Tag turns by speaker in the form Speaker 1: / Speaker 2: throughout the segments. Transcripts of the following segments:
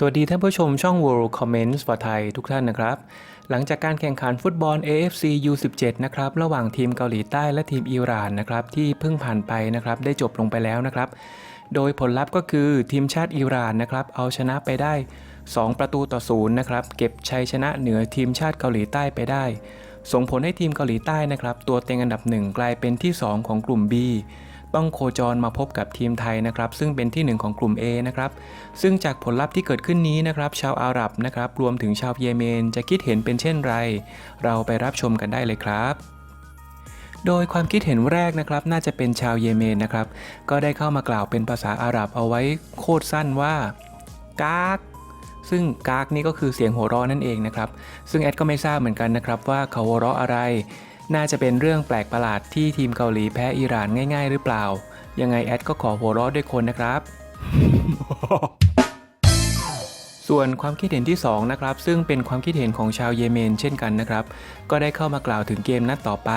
Speaker 1: สวัสดีท่านผู้ชมช่อง World Comments for Thai ทุกท่านนะครับ หลังจากการแข่งขันฟุตบอล AFC U17 นะครับ ระหว่างทีมเกาหลีใต้และทีมอิหร่านนะครับ ที่เพิ่งผ่านไปนะครับ ได้จบลงไปแล้วนะครับ โดยผลลัพธ์ก็คือทีมชาติอิหร่านนะครับ เอาชนะไปได้ 2 ประตูต่อศูนย์นะครับ เก็บชัยชนะเหนือทีมชาติเกาหลีใต้ไปได้ ส่งผลให้ทีมเกาหลีใต้นะครับ ตัวเต็งอันดับหนึ่งกลายเป็นที่ 2 ของกลุ่ม B ต้องโคจรมาพบกับทีมไทยนะครับซึ่งเป็นที่ 1 ของกลุ่ม A นะครับซึ่งจากผลลัพธ์ที่เกิดขึ้นนี้นะครับชาวอาหรับนะครับรวมถึงชาวเยเมนจะคิดเห็นเป็นเช่นไร เราไปรับชมกันได้เลยครับโดยความคิดเห็นแรกนะครับน่าจะเป็นชาวเยเมนนะครับ ก็ได้เข้ามากล่าวเป็นภาษาอาหรับเอาไว้โคตรสั้นว่ากากซึ่งกากนี่ก็คือเสียงหัวเราะนั่นเองนะครับ ซึ่งแอดก็ไม่ทราบเหมือนกันนะครับว่าเขาหัวเราะอะไร น่าจะเป็นเรื่องแปลกประหลาดที่ทีมเกาหลีแพ้อิหร่านง่าย ๆ หรือเปล่า ยังไงแอดก็ขอหัวเราะด้วยคนนะครับ ส่วนความคิดเห็นที่ 2 นะครับ ซึ่งเป็นความคิดเห็นของชาวเยเมนเช่นกันนะครับ ก็ได้เข้ามากล่าวถึงเกมนัดต่อไป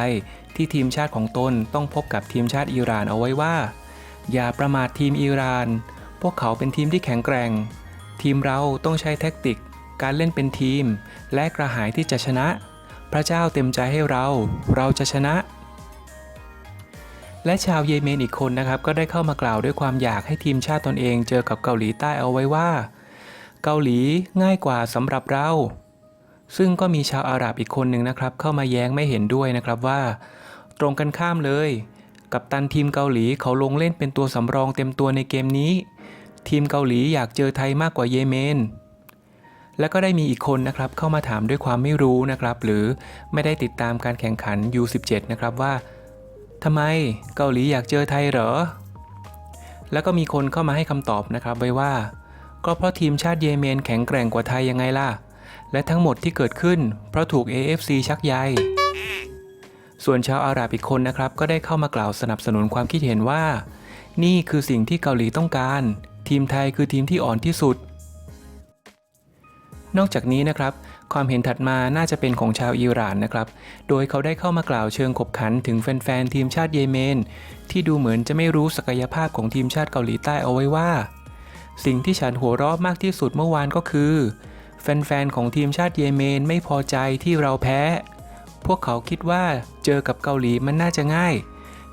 Speaker 1: ที่ทีมชาติของตนต้องพบกับทีมชาติอิหร่านเอาไว้ว่า อย่าประมาททีมอิหร่าน พวกเขาเป็นทีมที่แข็งแกร่ง ทีมเราต้องใช้แท็กติก การเล่นเป็นทีม และกระหายที่จะชนะ พระเจ้าเต็มใจให้เรา เราจะชนะ และชาวเยเมนอีกคนนะครับ ก็ได้เข้ามากล่าวด้วยความอยากให้ทีมชาติตนเองเจอกับเกาหลีใต้เอาไว้ว่า เกาหลีง่ายกว่าสำหรับเรา ซึ่งก็มีชาวอาหรับอีกคนหนึ่งนะครับ เข้ามาแย้งไม่เห็นด้วยนะครับว่า ตรงกันข้ามเลย กับตันทีมเกาหลีเขาลงเล่นเป็นตัวสำรองเต็มตัวในเกมนี้ ทีมเกาหลีอยากเจอไทยมากกว่าเยเมน แล้วก็ได้มีอีกคนนะครับเข้ามาถามด้วยความไม่รู้นะครับ หรือไม่ได้ติดตามการแข่งขัน U17 นะครับว่าทำไมเกาหลีอยากเจอไทยเหรอ แล้วก็มีคนเข้ามาให้คำตอบนะครับไว้ว่า ก็เพราะทีมชาติเยเมนแข็งแกร่งกว่าไทยยังไงล่ะ และทั้งหมดที่เกิดขึ้น เพราะถูก AFC ชักใยส่วนชาวอาหรับอีกคนนะครับ ก็ได้เข้ามากล่าวสนับสนุนความคิดเห็นว่า นี่คือสิ่งที่เกาหลีต้องการ ทีมไทยคือทีมที่อ่อนที่สุด นอกจากนี้นะครับ ความเห็นถัดมาน่าจะเป็นของชาวอิหร่านนะครับ โดยเขาได้เข้ามากล่าวเชิงขบขันถึงแฟนๆทีมชาติเยเมน ที่ดูเหมือนจะไม่รู้ศักยภาพของทีมชาติเกาหลีใต้เอาไว้ว่า สิ่งที่ฉันหัวเราะมากที่สุดเมื่อวานก็คือ แฟนๆของทีมชาติเยเมนไม่พอใจที่เราแพ้ พวกเขาคิดว่าเจอกับเกาหลีมันน่าจะง่าย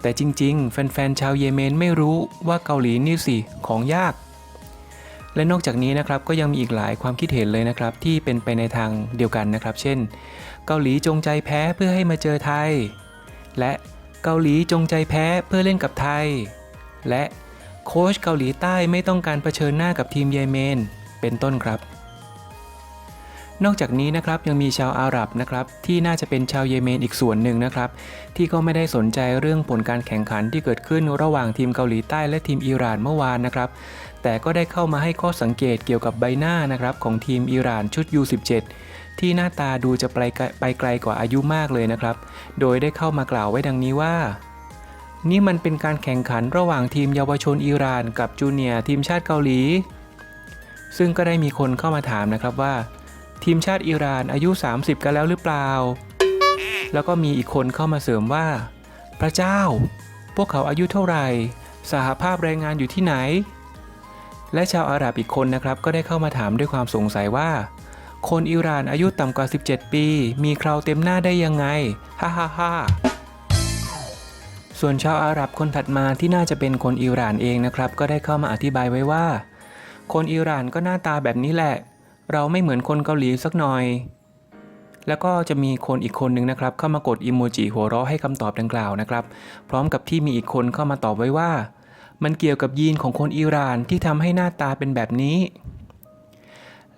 Speaker 1: แต่จริง ๆ แฟนๆชาวเยเมนไม่รู้ว่าเกาหลีนี่สิของยาก และนอกจากนี้นะครับก็ยังมีอีกหลายความคิดเห็นเลยนะครับที่เป็นไปในทางเดียวกันนะครับ เช่น เกาหลีจงใจแพ้เพื่อให้มาเจอไทย และเกาหลีจงใจแพ้เพื่อเล่นกับไทย และโค้ชเกาหลีใต้ไม่ต้องการเผชิญหน้ากับทีมเยเมน เป็นต้นครับ นอกจากนี้นะครับยังมีชาวอาหรับนะครับที่น่าจะเป็นชาวเยเมนอีกส่วนหนึ่งนะครับที่ก็ไม่ได้สนใจเรื่องผลการแข่งขันที่เกิดขึ้นระหว่างทีมเกาหลีใต้และทีมอิหร่านเมื่อวานนะครับแต่ก็ได้เข้ามาให้ข้อสังเกตเกี่ยวกับใบหน้านะครับของทีมอิหร่านชุด U17 ที่หน้าตาดูจะไปไกลไปไกลกว่าอายุมากเลยนะครับ โดยได้เข้ามากล่าวไว้ดังนี้ว่า นี่มันเป็นการแข่งขันระหว่างทีมเยาวชนอิหร่าน กับจูเนียร์ทีมชาติเกาหลี ซึ่งก็ได้มีคนเข้ามาถามนะครับว่า ทีมชาติอิหร่านอายุ 30 กันแล้วหรือเปล่า แล้วก็มีอีกคนเข้ามาเสริมว่า พระเจ้า พวกเขาอายุเท่าไหร่ สหภาพแรงงานอยู่ที่ไหน และชาวอาหรับอีกคนนะครับก็ได้เข้ามาถามด้วยความสงสัยว่า คนอิหร่านอายุต่ำกว่า 17 ปี มีเคราเต็มหน้าได้ยังไง ฮ่าฮ่าฮ่าส่วนชาวอาหรับคนถัดมาที่น่าจะเป็นคนอิหร่านเองนะครับ ก็ได้เข้ามาอธิบายไว้ว่า คนอิหร่านก็หน้าตาแบบนี้แหละ เราไม่เหมือนคนเกาหลีสักหน่อย แล้วก็จะมีคนอีกคนหนึ่งนะครับ เข้ามากดอิโมจิหัวเราะให้คำตอบดังกล่าวนะครับ พร้อมกับที่มีอีกคนเข้ามาตอบไว้ว่า มันเกี่ยวกับยีนของคนอิหร่านที่ทำให้หน้าตาเป็นแบบนี้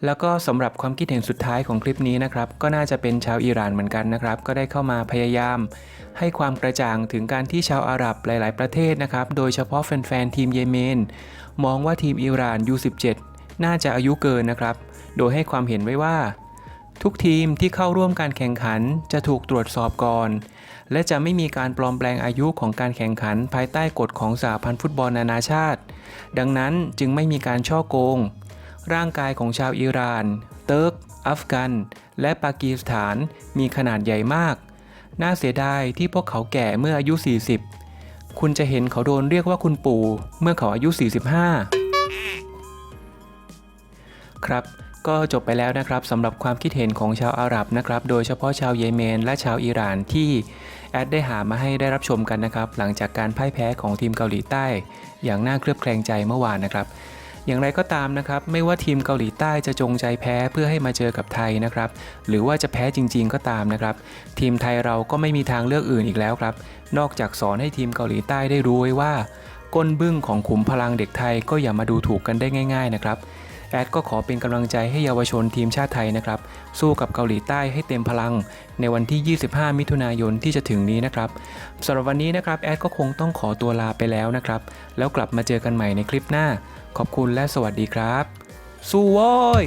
Speaker 1: แล้วก็สำหรับความคิดเห็นสุดท้ายของคลิปนี้นะครับ ก็น่าจะเป็นชาวอิหร่านเหมือนกันนะครับ ก็ได้เข้ามาพยายาม ให้ความกระจ่างถึงการที่ชาวอาหรับหลาย ๆ ประเทศนะครับ โดยเฉพาะแฟนๆทีมเยเมนมองว่าทีมอิหร่าน U17 น่าจะอายุเกินนะครับ โดยให้ความเห็นไว้ว่า ทุกทีมที่เข้าร่วมการแข่งขันจะถูกตรวจสอบก่อน และจะไม่มีการปลอมแปลงอายุของการแข่งขันภายใต้กฎของสหพันธ์ฟุตบอลนานาชาติ ดังนั้นจึงไม่มีการช่อโกง ร่างกายของชาวอิหร่าน เติร์ก อัฟกัน และปากีสถานมีขนาดใหญ่มาก น่าเสียดายที่พวกเขาแก่เมื่ออายุ 40 คุณจะเห็นเขาโดนเรียกว่าคุณปู่เมื่อเขาอายุ 45ครับ ก็จบไปแล้วนะครับสำหรับความคิดเห็นของชาวอาหรับนะครับ โดยเฉพาะชาวเยเมน และชาวอิหร่านที่แอดได้หามาให้ได้รับชมกันนะครับ หลังจากการพ่ายแพ้ของทีมเกาหลีใต้ อย่างน่าเคลือบแคลงใจเมื่อวานนะครับ อย่างไรก็ตามนะครับ ไม่ว่าทีมเกาหลีใต้จะจงใจแพ้เพื่อให้มาเจอกับไทยนะครับ หรือว่าจะแพ้จริง ๆ ก็ตามนะครับ ทีมไทยเราก็ไม่มีทางเลือกอื่นอีกแล้วครับ นอกจากสอนให้ทีมเกาหลีใต้ได้รู้ไว้ว่า ก้นบึ้งของขุมพลังเด็กไทยก็อย่ามาดูถูกกันได้ง่าย ๆนะครับ แอดก็ขอเป็นกำลังใจให้เยาวชนทีมชาติไทยนะครับ สู้กับเกาหลีใต้ให้เต็มพลัง ในวันที่ 25 มิถุนายนที่จะถึงนี้นะครับสำหรับวันนี้นะครับแอดก็คงต้องขอตัวลาไปแล้วนะครับ แล้วกลับมาเจอกันใหม่ในคลิปหน้า ขอบคุณและสวัสดีครับ สู้โว้ย